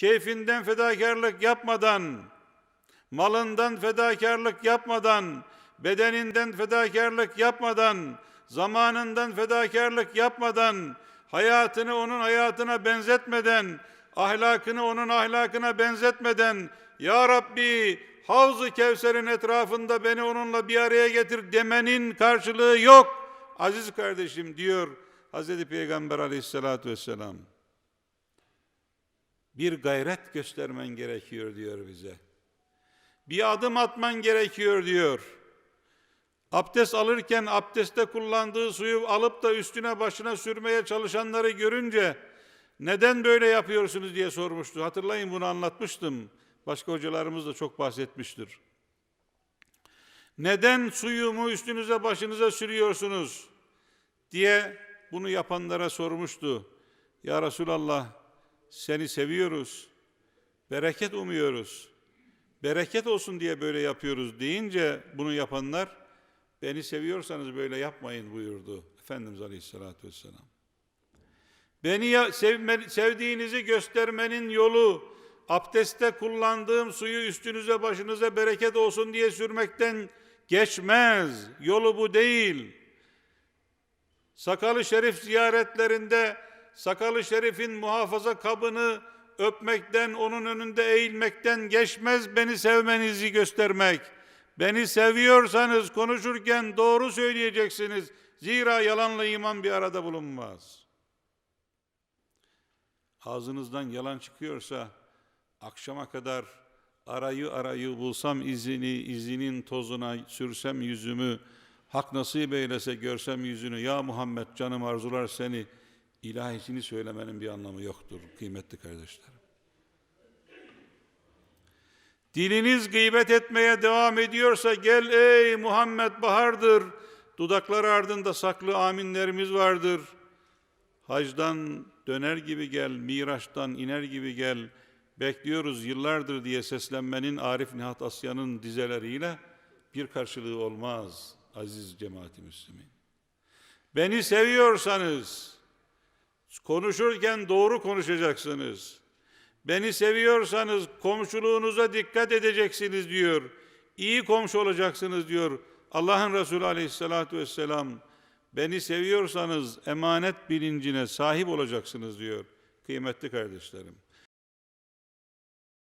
keyfinden fedakarlık yapmadan, malından fedakarlık yapmadan, bedeninden fedakarlık yapmadan, zamanından fedakarlık yapmadan, hayatını onun hayatına benzetmeden, ahlakını onun ahlakına benzetmeden, Ya Rabbi Havz-ı Kevser'in etrafında beni onunla bir araya getir demenin karşılığı yok. Aziz kardeşim diyor Hazreti Peygamber aleyhissalatü vesselam. Bir gayret göstermen gerekiyor diyor bize. Bir adım atman gerekiyor diyor. Abdest alırken abdestte kullandığı suyu alıp da üstüne başına sürmeye çalışanları görünce neden böyle yapıyorsunuz diye sormuştu. Hatırlayın bunu anlatmıştım. Başka hocalarımız da çok bahsetmiştir. Neden suyumu üstünüze başınıza sürüyorsunuz diye bunu yapanlara sormuştu. Ya Resulallah seni seviyoruz. Bereket umuyoruz. Bereket olsun diye böyle yapıyoruz deyince bunu yapanlar beni seviyorsanız böyle yapmayın buyurdu Efendimiz Aleyhisselatü Vesselam. Beni sevme, sevdiğinizi göstermenin yolu abdestte kullandığım suyu üstünüze başınıza bereket olsun diye sürmekten geçmez. Yolu bu değil. Sakalı şerif ziyaretlerinde sakalı şerifin muhafaza kabını öpmekten, onun önünde eğilmekten geçmez beni sevmenizi göstermek. Beni seviyorsanız konuşurken doğru söyleyeceksiniz. Zira yalanla iman bir arada bulunmaz. Ağzınızdan yalan çıkıyorsa akşama kadar arayı arayı bulsam izini, izinin tozuna sürsem yüzümü, hak nasip eylese görsem yüzünü, ya Muhammed canım arzular seni, ilahisini söylemenin bir anlamı yoktur kıymetli kardeşlerim. Diliniz gıybet etmeye devam ediyorsa gel ey Muhammed bahardır. Dudakları ardında saklı aminlerimiz vardır. Hacdan döner gibi gel, Miraç'tan iner gibi gel. Bekliyoruz yıllardır diye seslenmenin Arif Nihat Asya'nın dizeleriyle bir karşılığı olmaz aziz cemaati Müslümin. Beni seviyorsanız konuşurken doğru konuşacaksınız. Beni seviyorsanız komşuluğunuza dikkat edeceksiniz diyor. İyi komşu olacaksınız diyor. Allah'ın Resulü aleyhissalatü vesselam. Beni seviyorsanız emanet bilincine sahip olacaksınız diyor. Kıymetli kardeşlerim.